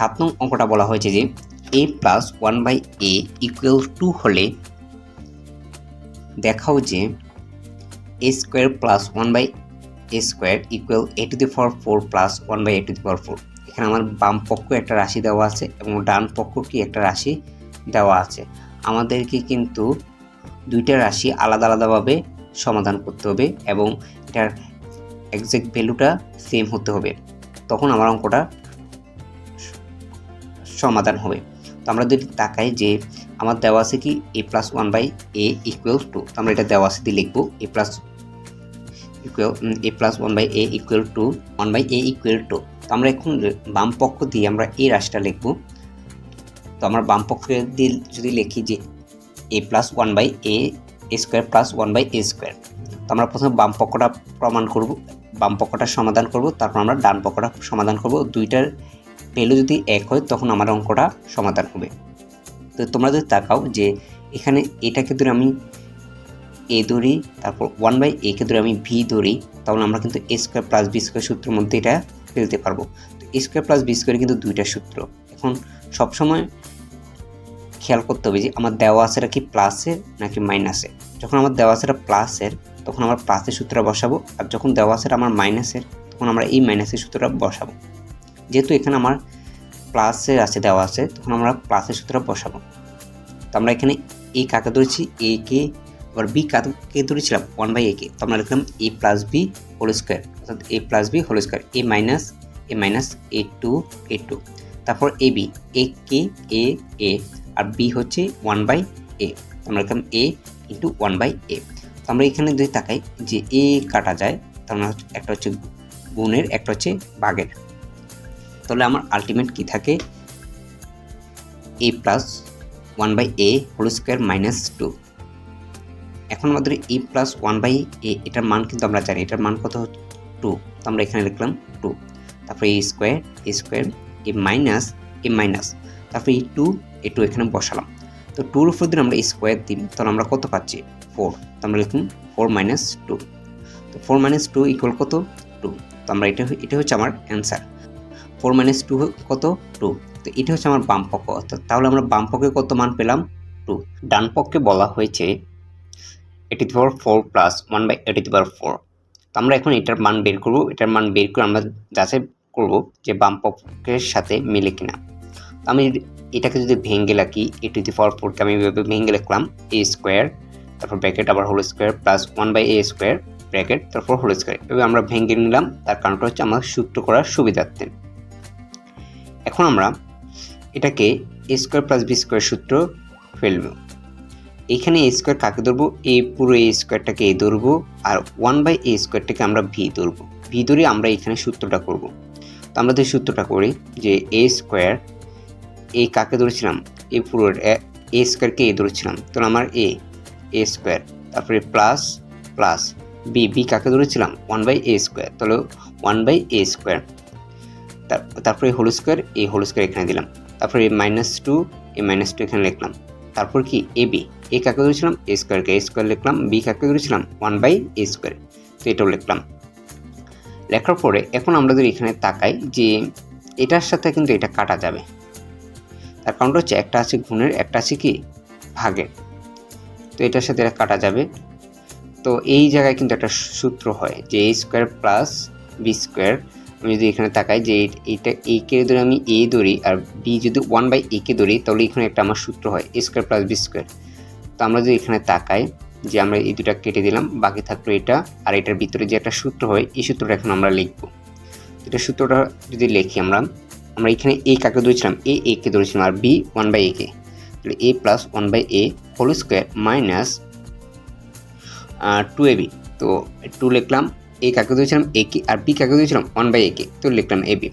সাত নং অঙ্কটা বলা হয়েছে যে a plus one by a equal to হলে দেখাও যে a square plus one by a square equal a to the power four plus one by a to the power four এখানে আমার বাম পক্ষ একটা রাশি দেওয়া আছে এবং ডান পক্ষ কি একটা রাশি দেওয়া আছে। আমাদেরকে কিন্তু দুইটা রাশি আলাদা আলাদাভাবে সমাধান করতে হবে এবং এটার এক্সাক্ট ভ্যালুটা সেম হতে হবে। তখন আমার অঙ্কটা সমাধান হবে। তো আমরা যদি তাকাই যে আমার দেওয়া আছে কি a plus one by a equal to তো আমরা এটা দেওয়া আছে দিয়ে লিখব a plus equal a plus one by a equal to one by a equal to তো আমরা এখন বাম পক্ষ দিয়ে আমরা এই রাশিটা লিখব। তো আমরা বাম পক্ষে দিয়ে যদি লিখি যে a plus one by a square plus one by a square তো আমরা প্রথমে বাম পক্ষটা প্রমাণ করব, বাম পক্ষটা সমাধান করব, তারপর আমরা ডান পক্ষটা সমাধান করব। দুইটার ভ্যালু যদি এক হয়, তখন আমার অঙ্কটা সমাধান হবে। তো তোমরা যদি তাকাও যে এখানে এটাকে ধরে আমি এ ধরি, তারপর ওয়ান বাই একে ধরে আমি ভি ধরি, তাহলে আমরা কিন্তু a square plus b square সূত্রের মধ্যে এটা ফেলতে পারব। তো a square plus b square কিন্তু দুইটা সূত্র। এখন সবসময় খেয়াল করতে হবে যে আমার দেওয়া আছে কি প্লাসের নাকি মাইনাসের যখন আমার দেওয়া আছে প্লাসের তখন আমার প্লাসের সূত্রটা বসাবো, আর যখন দেওয়া আছে আমার মাইনাসের তখন আমরা এই মাইনাসের সূত্রটা বসাবো। যেহেতু এখানে আমার প্লাসের আছে, দেওয়া আছে, তখন আমরা প্লাসের সূত্রটা বসাবো। তো আমরা এখানে এ কাকে ধরেছি? এ কে আবার বি কাকে ধরেছিলাম? ওয়ান বাই এ কে তো আমরা লিখলাম a plus b whole square অর্থাৎ a plus b whole square a minus a minus a two a two তারপর এ বি এ কে এ এ আর বি হচ্ছে ওয়ান বাই এ আমরা লিখলাম a into one by a তো আমরা এখানে যদি তাকাই যে এ কাটা যায়, তার মানে একটা হচ্ছে গুণের, একটা হচ্ছে বাঘের তাহলে আমার আলটিমেট কি থাকে? A plus one by a whole square minus two এখন আমাদের a plus one by a এটার মান কিন্তু আমরা জানি। এটার মান কত? টু তো আমরা এখানে লিখলাম টু তারপরে a square a square a minus a minus তারপরে এই টু এ টু এখানে বসালাম। তো টুর উপর দিন আমরা স্কোয়ার দিন তাহলে আমরা কত পাচ্ছি? ফোর তো আমরা লিখুন ফোর মাইনাস টু তো ফোর মাইনাস টু ইকুয়াল কত? টু তো আমরা এটা এটা হচ্ছে আমার অ্যান্সার ফোর মাইনাস টু কত? টু। তো এটা হচ্ছে আমার বাম পক্ষ। অর্থাৎ তাহলে আমরা বাম পক্ষে কত মান পেলাম? টু। ডান পক্ষে বলা হয়েছে এটি power four plus one by এটি পাওয়ার ফোর তো আমরা এখন এটার মান বের করব। এটার মান বের করে আমরা যাচাই করব যে বাম পক্ষের সাথে মিলে কিনা। তো আমি এটাকে যদি ভেঙে রাখি এ টু দি পাওয়ার ফোরকে আমি এভাবে ভেঙে লিখলাম এ স্কোয়ার তারপর ব্র্যাকেট আবার whole square plus one by a square bracket তারপর হোল স্কোয়ার এভাবে আমরা ভেঙে নিলাম। তার কারণটা হচ্ছে আমার সূত্র করার সুবিধার্থে। এখন আমরা এটাকে a square plus b square সূত্র ফেলব এখানে এ স্কোয়ার কাকে ধরবো? এ পুরো এ স্কোয়ারটাকে এ ধরবো আর ওয়ান বাই এ স্কোয়ারটাকে আমরা ভি ধরবো। ভি ধরে আমরা এখানে সূত্রটা করব। তো আমরা যে সূত্রটা করি যে এ স্কোয়ার এ কাকে ধরেছিলাম? এ পুরো এ স্কোয়ারকে এ ধরেছিলাম। তো আমার এ এ স্কোয়ার তারপরে প্লাস প্লাস বি বি কাকে ধরেছিলাম? ওয়ান বাই এ স্কোয়ার তাহলে ওয়ান বাই এ স্কোয়ার তারপরে হোল স্কোয়ার এই হোল স্কোয়ার এখানে দিলাম। তারপরে a minus two a minus two এখানে লিখলাম। তারপর কি? এ বি এ কাকে ধরেছিলাম এ স্কোয়ারকে এ স্কোয়ার লিখলাম। বি কাকে ধরেছিলাম ওয়ান বাই এ স্কোয়ার তো এটাও লিখলাম। লেখার পরে এখন আমরা যদি এখানে তাকাই যে এটার সাথে কিন্তু এটা কাটা যাবে। তার কারণটা হচ্ছে একটা আছে গুণের, একটা আছে কি? ভাগের। তো এটার সাথে এটা কাটা যাবে। তো এই জায়গায় কিন্তু একটা সূত্র হয় যে a square plus b square আমি যদি এখানে তাকাই যে এইটা এ কে ধরে আমি এ ধরি আর বি যদি ওয়ান বাই এ কে ধরি, তাহলে এখানে একটা আমার সূত্র হয় a square plus b square তো আমরা যদি এখানে তাকাই যে আমরা এই দুটা কেটে দিলাম, বাকি থাকল এটা আর এটার ভিতরে যে একটা সূত্র হয়, এই সূত্রটা এখন আমরা লিখব। এটা সূত্রটা যদি লিখি আমরা আমরা এখানে এ কাকে ধরেছিলাম? এ এ কে ধরেছিলাম আর বি ওয়ান বাই এ কে। তাহলে a plus one by a whole square minus two a b তো টু লিখলাম এ কাকে দিয়েছিলাম? এ কে। আর বি কাকে দিয়েছিলাম? ওয়ান বাই এ কে। তো লিখলাম এ বি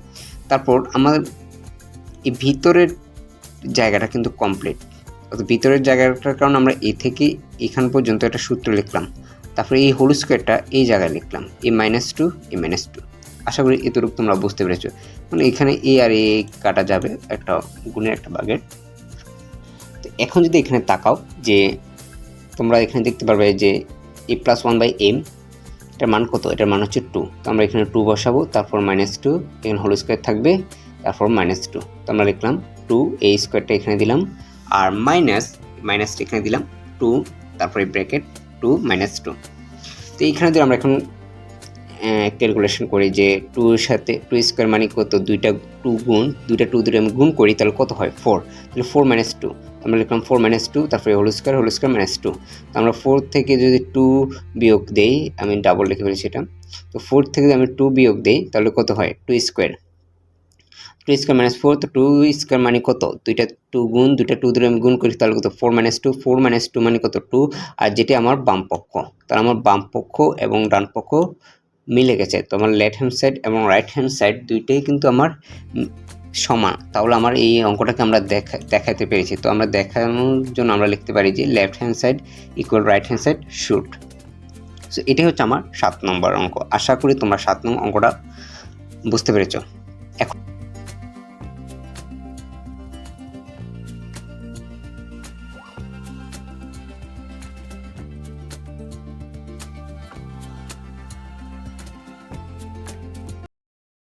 তারপর আমাদের এই ভিতরের জায়গাটা কিন্তু কমপ্লিট অর্থাৎ ভিতরের জায়গাটার কারণে আমরা এ থেকে এখান পর্যন্ত একটা সূত্র লিখলাম। তারপরে এই হোল স্কোয়ারটা এই জায়গায় লিখলাম। A minus two a minus two আশা করি এতটুকু তোমরা বুঝতে পেরেছ। মানে এখানে এ আর এ কাটা যাবে একটা গুণের একটা বাগের তো এখন যদি এখানে তাকাও যে তোমরা এখানে দেখতে পারবে যে a plus one by m এটার মান কত? এটার মান হচ্ছে টু তো আমরা এখানে টু বসাবো, তারপর মাইনাস টু এখানে হোল স্কোয়ার থাকবে, তারপর মাইনাস টু তো আমরা লিখলাম টু এই স্কোয়ারটা এখানে দিলাম, আর মাইনাস মাইনাসটা এখানে দিলাম টু তারপরে ব্র্যাকেট টু মাইনাস টু তো এইখানে দিয়ে আমরা এখন ক্যালকুলেশন করি যে টুর সাথে টু স্কোয়ার মানে কত? দুইটা টু গুণ, দুইটা টু দুটো আমি গুণ করি, তাহলে কত হয়? ফোর তাহলে ফোর মাইনাস টু আমরা লিখলাম ফোর মাইনাস টু তারপরে whole square whole square minus two তো আমরা ফোর থেকে যদি টু বিয়োগ দেই, আমি ডাবল লিখে ফেলি সেটা তো ফোর থেকে যদি আমি টু বিয়োগ দেই, তাহলে কত হয়? Two square two square minus four তো টু স্কোয়ার মানে কত? দুইটা টু গুণ, দুইটা টু দুটো আমি গুণ করি, তাহলে কত? Four minus two four minus two মানে কত? টু আর যেটি আমার বাম পক্ষ তাহলে আমার বাম পক্ষ এবং ডান পক্ষ মিলে গেছে। তো আমার লেফট হ্যান্ড সাইড এবং রাইট হ্যান্ড সাইড দুইটাই কিন্তু আমার সমান। তাহলে আমার এই অঙ্কটাকে আমরা দেখা, দেখাতে পেরেছি। তো আমরা দেখানোর জন্য আমরা লিখতে পারি যে left hand side equal right hand side shoot so এটাই হচ্ছে আমার সাত নম্বর অঙ্ক। আশা করি তোমরা সাত নম্বর অঙ্কটা বুঝতে পেরেছ।